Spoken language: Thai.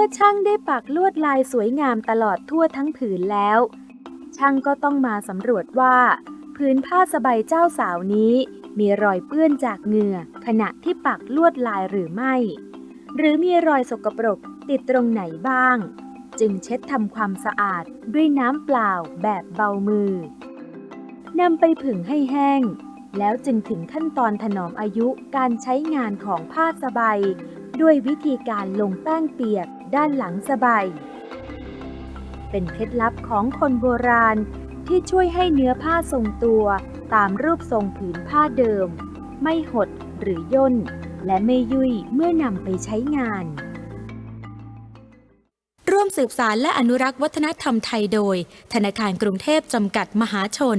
ื่อช่างได้ปักลวดลายสวยงามตลอดทั่วทั้งผืนแล้ว ช่างก็ต้องมาสำรวจว่า ผืนผ้าสบายเจ้าสาวนี้ มีรอยเปื้อนจากเหงื่อขณะที่ปักลวดลายหรือไม่ หรือมีรอยสกปรกติดตรงไหนบ้าง จึงเช็ดทำความสะอาดด้วยน้ำเปล่าแบบเบามือนำไปผึ่งให้แห้ง แล้วจึงถึงขั้นตอนถนอมอายุการใช้งานของผ้าสบาย ด้วยวิธีการลงแป้งเปียกด้านหลังสบายเป็นเคล็ดลับของคนโบราณที่ช่วยให้เนื้อผ้าทรงตัวตามรูปทรงผืนผ้าเดิม ไม่หดหรือย่น และไม่ยุ่ยเมื่อนำไปใช้งาน ร่วมสืบสารและอนุรักษ์วัฒนธรรมไทยโดย ธนาคารกรุงเทพจำกัดมหาชน